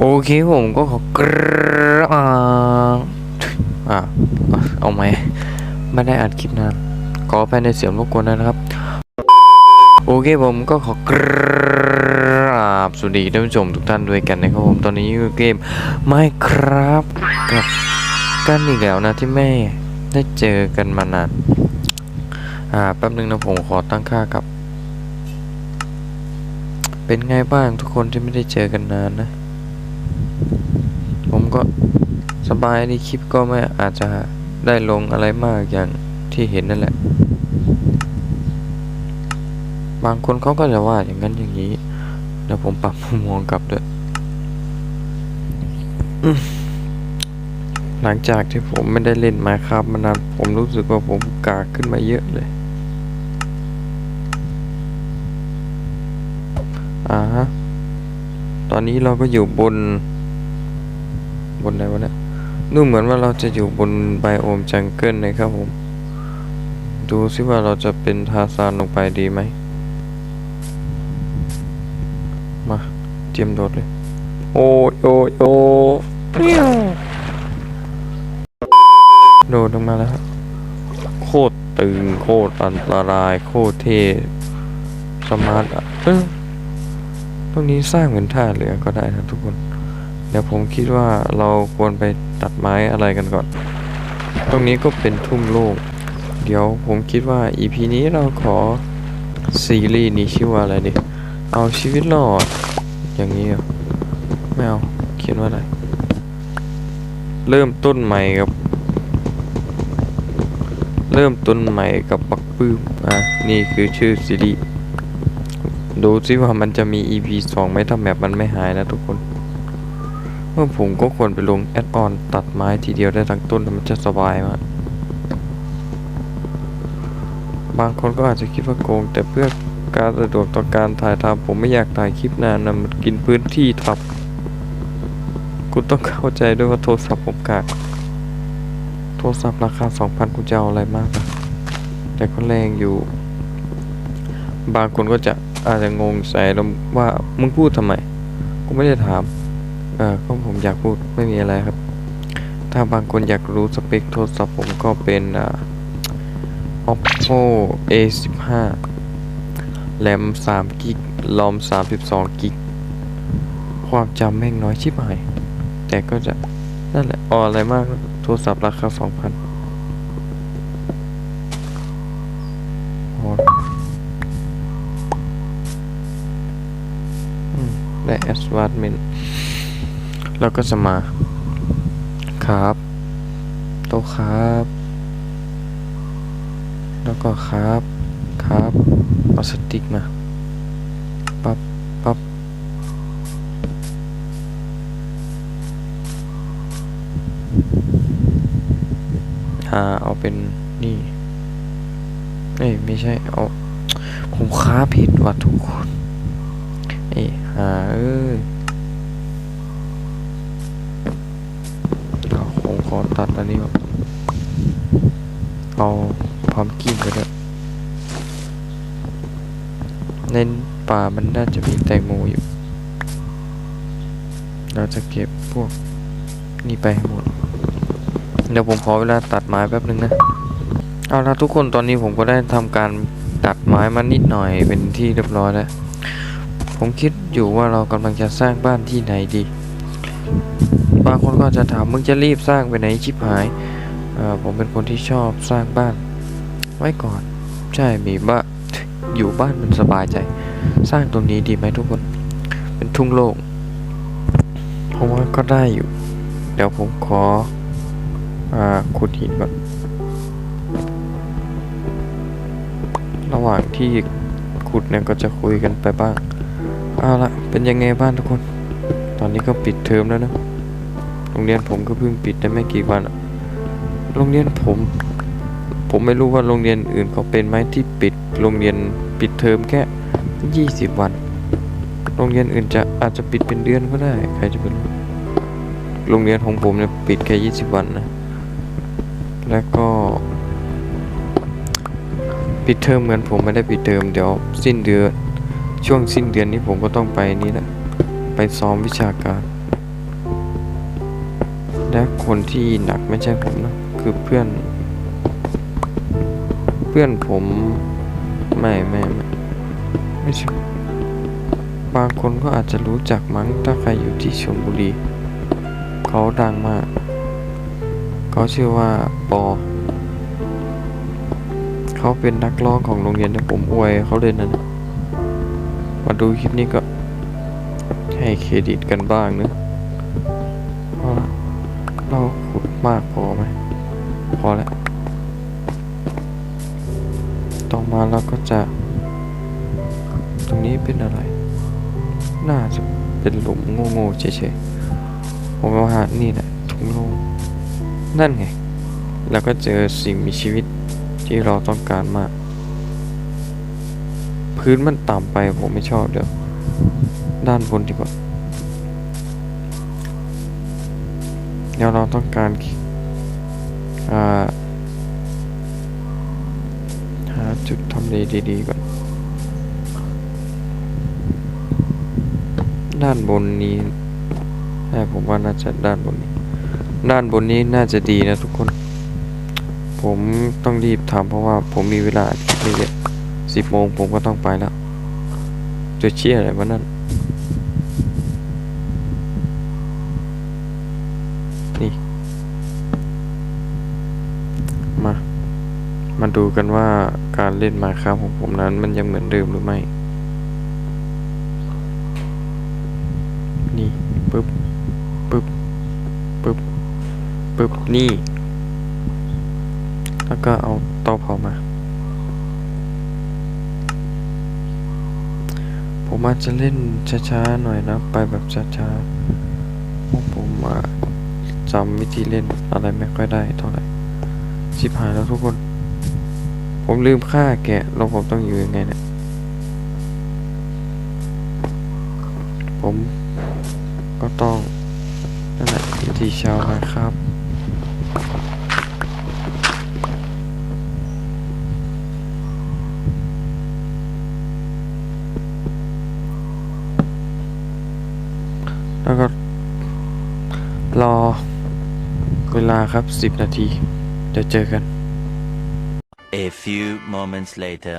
โอเคผมก็ขอกราบอ่าอ่าเอาไหมไม่ได้อัดคลิปนานขอไปในเสียงรบกวนนะครับ โอเคผมก็ขอกราบสวัสดีท่านผู้ชมทุกท่านด้วยกันนะครับผมตอนนี้อยู่เกมไม่ครับกับกันอีกแล้วนะที่แม่ได้เจอกันมานานอ่าแป๊บนึงนะผมขอตั้งค่ากับ เป็นไงบ้างทุกคนที่ไม่ได้เจอกันนานนะ ก็สบายดีคลิปก็ไม่อาจจะได้ลงอะไรมากอย่างที่เห็นนั่นแหละ บางคนเขาก็จะว่าอย่างนั้นอย่างนี้เดี๋ยวผมปรับมุมมองกลับด้วยหลังจากที่ผมไม่ได้เล่นมาครับมานานผมรู้สึกว่าผมกากขึ้นมาเยอะเลย อ่าฮะ ตอนนี้เราก็อยู่บน บนไหนวะเนี่ยดูเหมือนว่าเราจะอยู่บนไบโอมจังเกิลนะครับผม ดูซิว่าเราจะเป็นทาซานลงไปดีไหม มาเตรียมโดดเลย โอ้ยโอ้ยโอ้ยโดดลงมาแล้ว โคตรตึง โคตรอันตราย โคตรเท่สมาร์ทเออตรงนี้สร้างเป็นท่าเรือก็ได้นะทุกคน เดี๋ยวผมคิดว่าเราควรไปตัดไม้อะไรกันก่อน ตรงนี้ก็เป็นทุ่งโล่งเดี๋ยวผมคิดว่า EP นี้เราขอซีรีส์นี้ชื่อว่าอะไรดีเอาชีวิตรอด อย่างนี้เหรอไม่เอา เขียนว่าอะไร เริ่มต้นใหม่กับ เริ่มต้นใหม่กับบักปื้มอะ นี่คือชื่อซีรีส์ ดูซิว่ามันจะมี EP 2ไหมถ้าแมปมันไม่หายนะทุกคน เมื่อผมก็ควรไปลงแอดออนตัดไม้ทีเดียวได้ทั้งต้นมันจะสบายมาก บางคนก็อาจจะคิดว่าโกง แต่เพื่อการสะดวกต่อการถ่ายทำผมไม่อยากถ่ายคลิปนานนะมันกินพื้นที่ทับคุณต้องเข้าใจด้วยว่าโทรศัพท์ผมกากโทรศัพท์ราคา 2,000คุณจะเอาอะไรมากอะแต่ก็แรงอยู่ บางคนก็จะอาจจะงงใส่แล้วว่ามึงพูดทำไม กูไม่ได้ถาม เออก็ผมอยากพูดไม่มีอะไรครับ ถ้าบางคนอยากรู้สเปคโทรศัพท์ผมก็เป็นอ่า oppo a 1 5แรม3กิกลอม 32กิกความจำแม่งน้อยชิบหาย แต่ก็จะ นั่นแหละอออะไรมาก โทรศัพท์ราคา 2,000พออืมได้ advancement แล้วก็จะมาครับโต๊ะครับ แล้วก็ครับครับเอาสติ๊กมาปับ๊บปับ๊บอ่าเอาเป็นนี่เอ้ยไม่ใช่เอาผมค้าผิดว่ะทุกคน เอ้ยหาเอ้ย เอาผม ขอตัดอันนี้ออกเอาพร้อมกิ้งไปด้วยในป่ามันน่าจะมีแตงโมอยู่ เราจะเก็บพวกนี่ไปให้หมด เดี๋ยวผมขอเวลาตัดไม้แป๊บนึงนะ เอาละทุกคนตอนนี้ผมก็ได้ทำการตัดไม้มานิดหน่อยเป็นที่เรียบร้อยแล้ว ผมคิดอยู่ว่าเรากำลังจะสร้างบ้านที่ไหนดี บางคนก็จะถามมึงจะรีบสร้างไปไหนชิบหาย ผมเป็นคนที่ชอบสร้างบ้าน ไว้ก่อน ใช่มีบ้านอยู่บ้านมันสบายใจ สร้างตรงนี้ดีไหมทุกคน เป็นทุ่งโล่งผมว่าก็ได้อยู่ เดี๋ยวผมขออขุดหินก่อน ระหว่างที่ขุดเนี่ยก็จะคุยกันไปบ้าง เอาละเป็นยังไงบ้างทุกคน ตอนนี้ก็ปิดเทอมแล้วนะ รงเรียนผมก็เพิ่งปิดได้ไม่กี่วัน โรงเรียนผม ผมไม่รู้ว่าโรงเรียนอื่นเขาเป็นไหมที่ปิด โรงเรียนปิดเทอมแค่ 20 วัน โรงเรียนอื่นจะอาจจะปิดเป็นเดือนก็ได้ ใครจะไปรู้ โรงเรียนของผมเนี่ยปิดแค่ 20 วันนะ แล้วก็ปิดเทอมเหมือนผมไม่ได้ปิดเทอมเดี๋ยวสิ้นเดือนช่วงสิ้นเดือนนี้ผมก็ต้องไปนี่แหละไปซ้อมวิชาการ และคนที่หนักไม่ใช่ผมนะ คือเพื่อน เพื่อนผมไม่ไม่ไม่ไม่ใช่บางคนก็อาจจะรู้จักมั้งถ้าใครอยู่ที่ชลบุรี เขาดังมาก เขาชื่อว่าปอ เขาเป็นนักร้องของโรงเรียนที่ผมอวยเขาเลยนะมาดูคลิปนี้ก็ให้เครดิตกันบ้างเนาะ เราขุดมากพอไหมพอแล้วต่อมาเราก็จะ ตรงนี้เป็นอะไร น่าจะเป็นหลุมโง่ๆเฉยๆผมว่านี่แหละทุ่งโล่งนั่นไงแล้วก็เจอสิ่งมีชีวิตที่เราต้องการมาก พื้นมันต่ำไปผมไม่ชอบเดี๋ยวด้านบนดีกว่า เดี๋ยวเราต้องการาหาจุดทำเลดีๆก่อนด้านบนนี้ใช่ผมว่าน่าจะด้านบนนี้ ด้านบนนี้น่าจะดีนะทุกคน ผมต้องรีบทำเพราะว่าผมมีเวลาไม่เยอะสิบโมงผมก็ต้องไปแล้วจะเชี่ยอะไรวะนั่น นี่ มา มาดูกันว่าการเล่นมาครับของผมนั้น มันยังเหมือนเดิมหรือไม่ นี่ปึ๊บปึ๊บปึ๊บปึ๊บนี่ แล้วก็เอาเตาเผามา ผมอาจจะเล่นช้าๆหน่อยนะ ไปแบบช้าๆพราะผมอะ จำวิธีเล่นอะไรไม่ค่อยได้เท่าไหร่ชิบหายแล้วทุกคน ผมลืมค่าแกะแล้วผมต้องอยู่ยังไงเนี่ย ผมก็ต้องนั่นแหละวิธีชาวนะครับ ครับ 10 นาที เดี๋ยวเจอกัน A few moments later.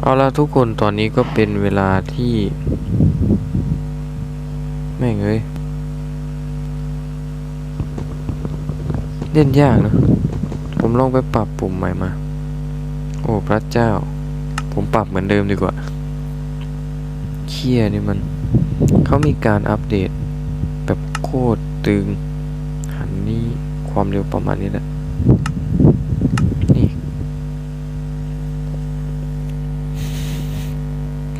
เอาละทุกคนตอนนี้ก็เป็นเวลาที่ แม่งเอ้ยเล่นยากนะ ผมลองไปปรับปุ่มใหม่มา โอ้พระเจ้า ผมปรับเหมือนเดิมดีกว่าเคียนี่มัน เขามีการอัปเดต แบบโคตรตึงหันนี้ ความเร็วประมาณนี้แหละนี่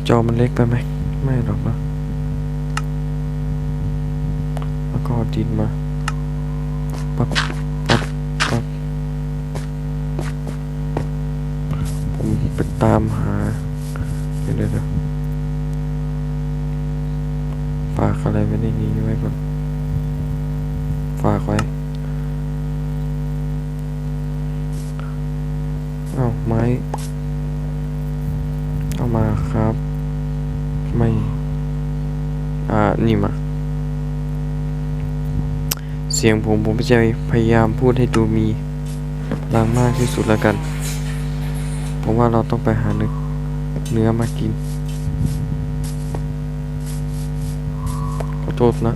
จอมันเล็กไปไหมไม่หรอกนะแล้วก็ดินมาปั๊บปั๊บปั๊บผมไปตามหาเดี๋ยวเดี๋ยวฝากอะไรไว้ในนี้ไว้ก่อนฝากไว้ เอาไม้ เอามาครับ ไม่ อ่า นี่มา เสียงผมผมจะพยายามพูดให้ดูมีลังมากที่สุดแล้วกัน ผมว่าเราต้องไปหาเนื้อเนื้อมากิน ขอโทษนะ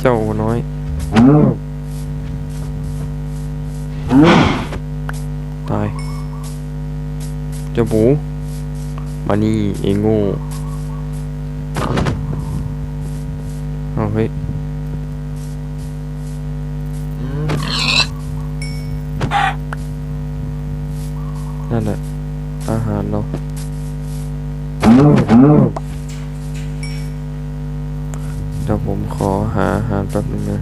เจ้าโอน้อย เจ้าหมู มานี่เองโง่เอาเฮ้ยนั่นแหละอาหารเราเดี๋ยวผมขอหาอาหารแป๊บนึงนะ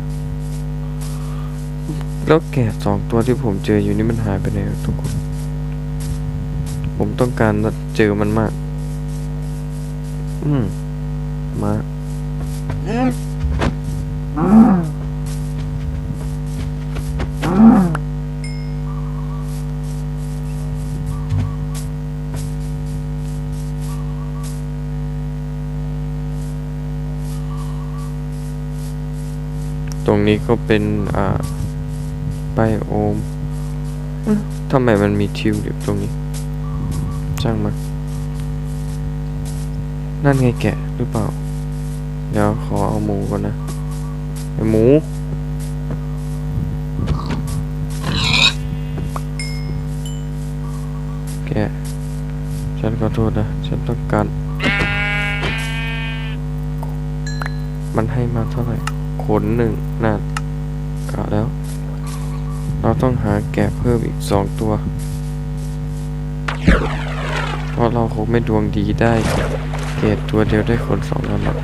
แล้วแกะสองตัวที่ผมเจออยู่นี่มันหายไปไหนทุกคน ผมต้องการเจอมันมาก อืม มาตรงนี้ก็เป็น อ่าไบโอมเอ๊ะทำไมมันมีทิวลิปตรงนี้ ช่างมันนั่นไงแกะหรือเปล่า เดี๋ยวขอเอาหมูก่อนนะไอหมู แกะ ฉันขอโทษนะ ฉันต้องการ มันให้มาเท่าไหร่ ขนหนึ่งนั่นกะแล้ว เราต้องหาแกะเพิ่มอีกสองตัว ราะเราคงไม่ดวงดีได้ เกตตัวเดียวได้ขนสองอันหรอก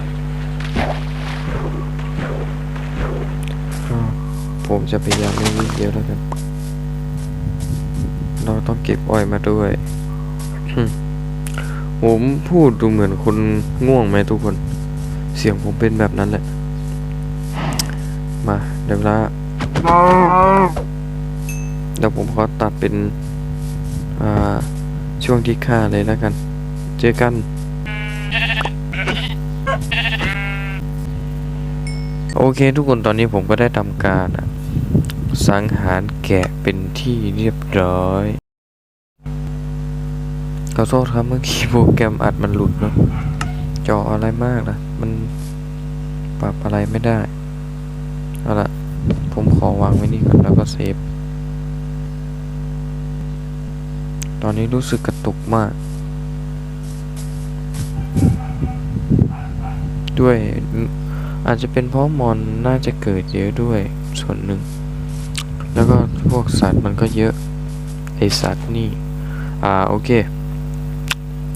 ผมจะพยายามไม่วิ่งเยอะแล้วกัน เราต้องเก็บอ้อยมาด้วยผมพูดดูเหมือนคนง่วงไหมทุกคน เสียงผมเป็นแบบนั้นแหละ มาเดี๋ยวลาเดี๋ยวผมขอตัดเป็น อ่า ช่วงที่ฆ่าเลยแล้วกัน เจอกัน โอเคทุกคนตอนนี้ผมก็ได้ทำการสังหารแกะเป็นที่เรียบร้อยขอโทษครับเมื่อกี้โปรแกรมอัดมันหลุดเนาะจออะไรมากนะมันปรับอะไรไม่ได้เอาละผมขอวางไว้นี่ก่อนแล้วก็เซฟ ตอนนี้รู้สึกกระตุกมาก ด้วยอาจจะเป็นเพราะมอนน่าจะเกิดเยอะด้วยส่วนหนึ่ง แล้วก็พวกสัตว์มันก็เยอะ ไอสัตว์นี่ อ่าโอเค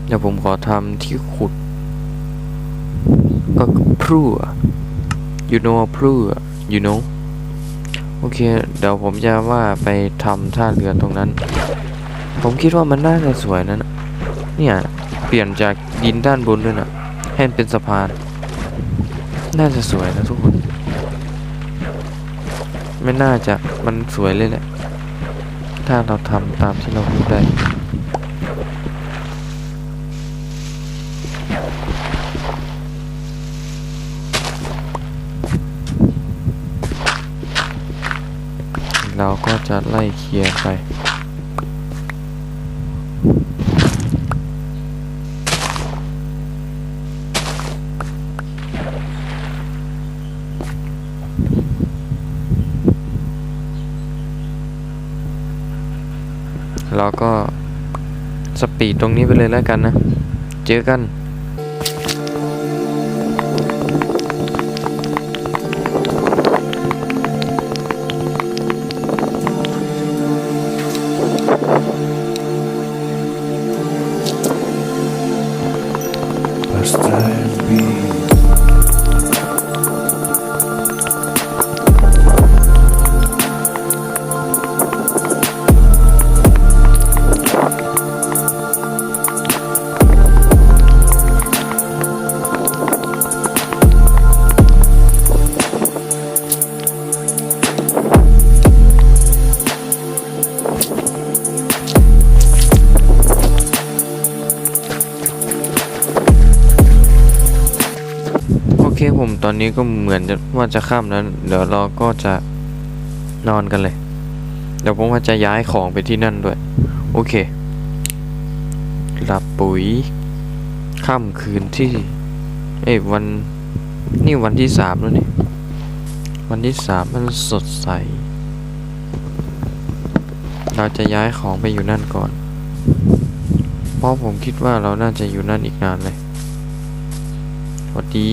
เดี๋ยวผมขอทำที่ขุด ก็พรั่ว you know พรั่ว you know โอเค เดี๋ยวผมจะว่าไปทำท่าเรือตรงนั้น ผมคิดว่ามันน่าจะสวยนะนะเนี่ยเปลี่ยนจากดินด้านบนด้วยนะให้มันเป็นสะพาน น่าจะสวยนะทุกคน ไม่น่าจะมันสวยเลยแหละ ถ้าเราทำตามที่เราพูดได้เราก็จะไล่เคลียร์ไป ปีดตรงนี้ไปเลยแล้วกันนะ เจอกัน ผมตอนนี้ก็เหมือนจะว่าจะข้ามแล้วเดี๋ยวเราก็จะนอนกันเลย เดี๋ยวผมว่าจะย้ายของไปที่นั่นด้วย โอเคหลับปุ๋ยค่ำคืนที่ เอ้วัน นี่วันที่สามแล้วนี่ วันที่สามมันสดใส เราจะย้ายของไปอยู่นั่นก่อน เพราะผมคิดว่าเราน่าจะอยู่นั่นอีกนานเลยสวัสดี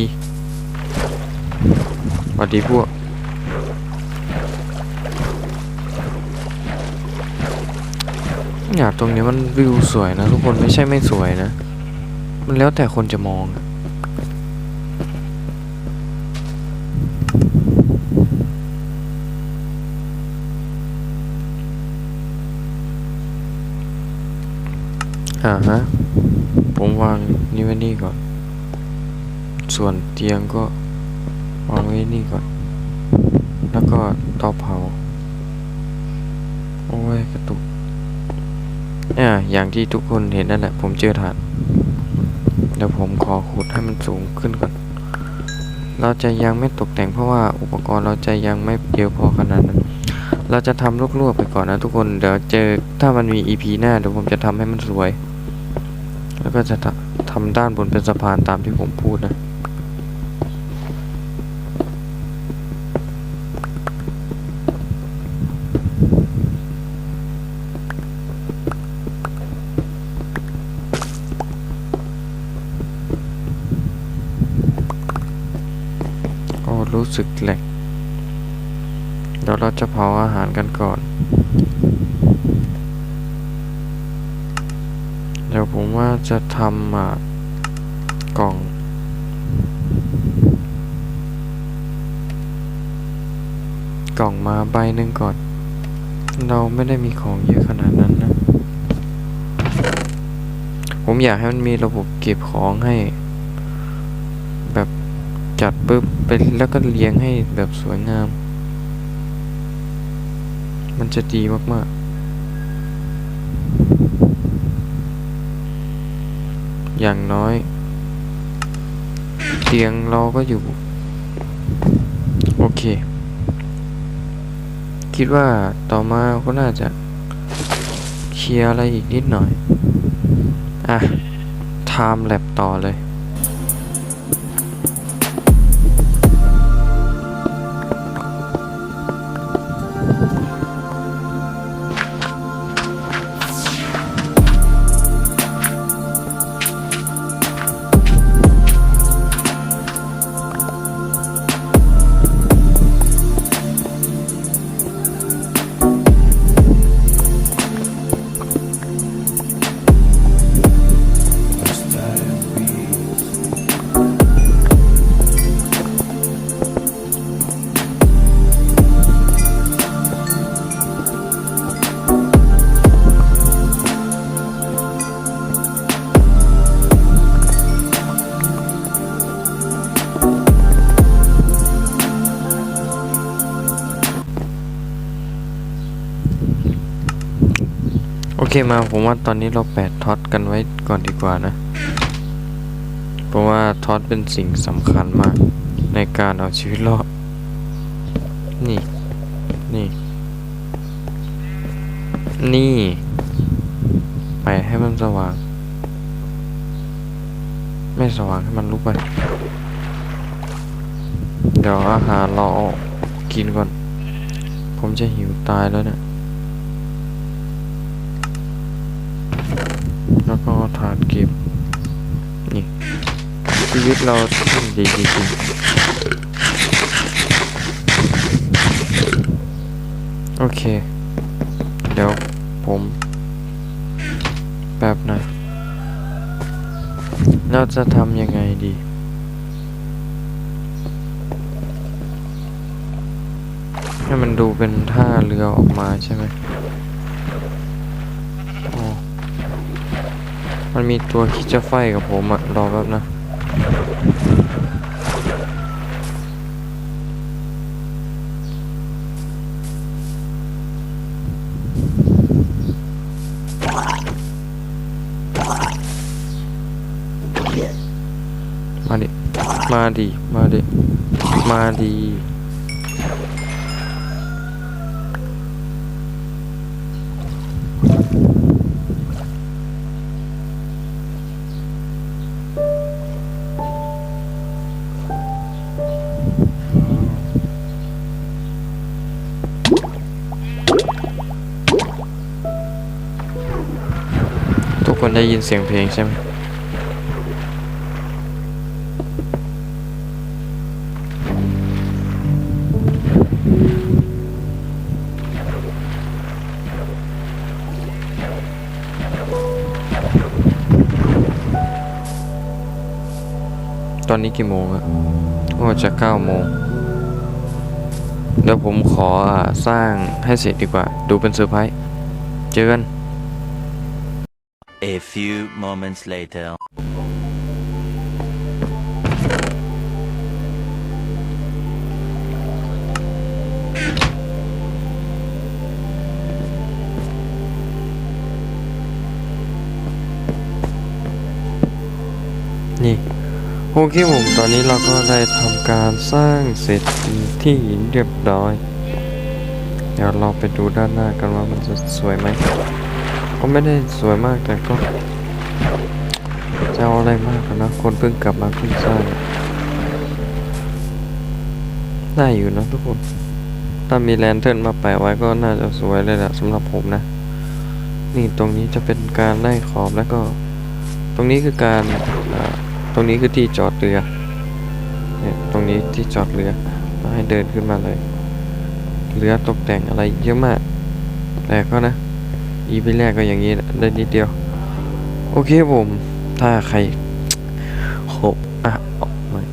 วัสดีพวก เนี่ยตรงนี้มันวิวสวยนะ ทุกคนไม่ใช่ไม่สวยนะ มันแล้วแต่คนจะมองอ่าฮะ ผมวางนี่ไว้นี่ก่อน ส่วนเตียงก็ วางไว้นี่ก่อน แล้วก็เตาเผาโอ้ยกระตุกอ่าอย่างที่ทุกคนเห็นนั่นแหละ ผมเจอถานเดี๋ยวผมขอขุดให้มันสูงขึ้นก่อน เราจะยังไม่ตกแต่งเพราะว่าอุปกรณ์เราจะยังไม่เยอะพอขนาดนั้น เราจะทำลวกๆไปก่อนนะทุกคน เดี๋ยวเจอถ้ามันมี EP หน้าเดี๋ยวผมจะทำให้มันสวย แล้วก็จะทำด้านบนเป็นสะพานตามที่ผมพูดนะ กล่อง กล่องมาใบหนึ่งก่อน เราไม่ได้มีของเยอะขนาดนั้นนะ ผมอยากให้มันมีระบบเก็บของให้ แบบจัดปุ๊บไปแล้วก็เรียงให้แบบสวยงาม มันจะดีมาก ๆอย่างน้อย เตียงเราก็อยู่ โอเค คิดว่าต่อมาก็น่าจะเคลียร์อะไรอีกนิดหน่อย อะ time lab ต่อเลย เคมาผมว่าตอนนี้เราแปดท็อตกันไว้ก่อนดีกว่านะ เพราะว่าท็อตเป็นสิ่งสำคัญมาก ในการเอาชีวิตรอด นี่ นี่ นี่ ไปให้มันสว่าง ไม่สว่างให้มันลุกไป เดี๋ยวอาหารเราเอกินก่อน ผมจะหิวตายแล้วเนี่ย แล้วก็ถาดเก็บ นี่ ชีวิตเราช่างดีจริงๆโอเค เดี๋ยวผมแป๊บนะ เราจะทำยังไงดีให้มันดูเป็นท่าเรือออกมาใช่ไหมอ๋อมันมีตัวคิดจะไฟกับผมอะรอแป๊บนะ มาดิ มาดิ มาดิ มาดิ คนได้ยินเสียงเพลงใช่ไหมตอนนี้กี่โมงอะโอ้จะเก้าโมง เดี๋ยวผมขอสร้างให้เสร็จดีกว่า ดูเป็นเซอร์ไพรส์ เจอกัน A few moments later. นี่โอเคผมตอนนี้เราก็ได้ทำการสร้างเสร็จเป็นที่เรียบร้อย เดี๋ยวเราไปดูด้านหน้ากันว่ามันจะสวยไหม ก็ไม่ได้สวยมากแต่ก็จะเอาอะไรมากนะคนเพิ่งกลับมาเพิ่งสร้างได้อยู่นะทุกคนถ้ามีแลนเทิร์นมาแปะไว้ก็น่าจะสวยเลยแหละสำหรับผมนะ นี่ตรงนี้จะเป็นการไล่ขอบแล้วก็ ตรงนี้คือการตรงนี้คือที่จอดเรือเนี่ยตรงนี้ที่จอดเรือให้เดินขึ้นมาเลย เรือตกแต่งอะไรเยอะมากแต่ก็นะ อีพีแรกก็อย่างนี้ได้นิดเดียว โอเคผม ถ้าใครโหอะออกหน่อย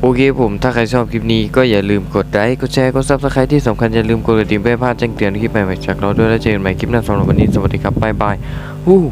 โอเคผมถ้าใครชอบคลิปนี้ก็อย่าลืมกดไลค์กดแชร์กดซับสไครต์ที่สำคัญอย่าลืมกดกระดิ่งเพื่อพลาดแจ้งเตือนคลิปใหม่ๆจากเราด้วยแล้วเจอกันใหม่คลิปหน้าสำหรับวันนี้สวัสดีครับบ๊ายบายวู้